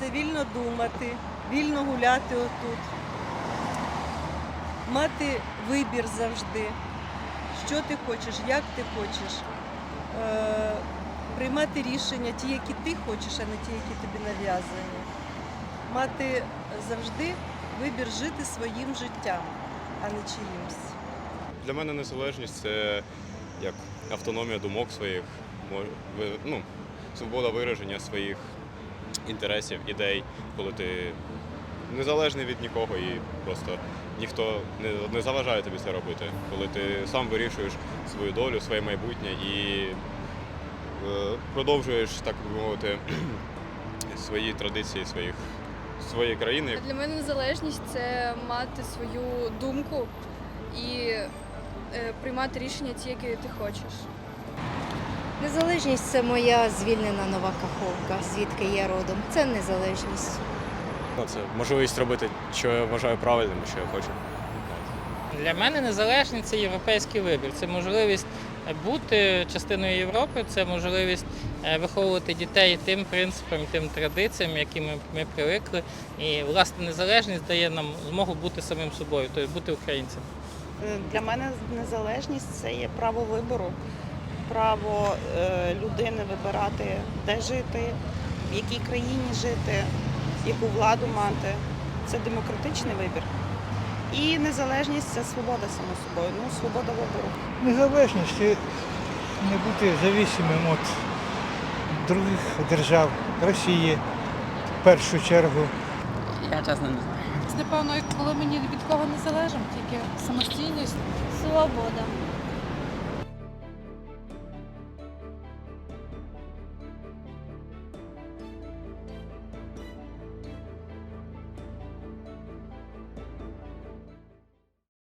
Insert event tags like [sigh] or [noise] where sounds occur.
це вільно думати, вільно гуляти отут, мати вибір завжди, що ти хочеш, як ти хочеш, е, приймати рішення, ті, які ти хочеш, а не ті, які тобі нав'язані. Мати завжди вибір жити своїм життям, а не чиїмсь. Для мене незалежність це як автономія думок своїх, ну, свобода вираження своїх інтересів, ідей, коли ти незалежний від нікого і просто ніхто не, заважає тобі це робити, коли ти сам вирішуєш свою долю, своє майбутнє і е, продовжуєш, так би мовити, [clears throat] свої традиції своїх, своєї країни. Для мене незалежність це мати свою думку і е, приймати рішення ті, які ти хочеш. Незалежність це моя звільнена нова каховка, звідки я родом. Це незалежність. Ну, це можливість робити, що я вважаю правильним, що я хочу. Для мене незалежність це європейський вибір. Це можливість бути частиною Європи, це можливість е, виховувати дітей тим принципам, тим традиціям, які ми, ми привикли. І власне незалежність дає нам змогу бути самим собою, тобто бути українцем. Для мене незалежність це є право вибору, право е, людини вибирати, де жити, в якій країні жити, яку владу мати. Це демократичний вибір. І незалежність це свобода само собою. Ну, свобода вибору. Незалежність і не бути зависимим від других держав, Росії в першу чергу. Я чесно не знаю. Це, напевно, коли мені від кого не залежим, тільки самостійність. Свобода.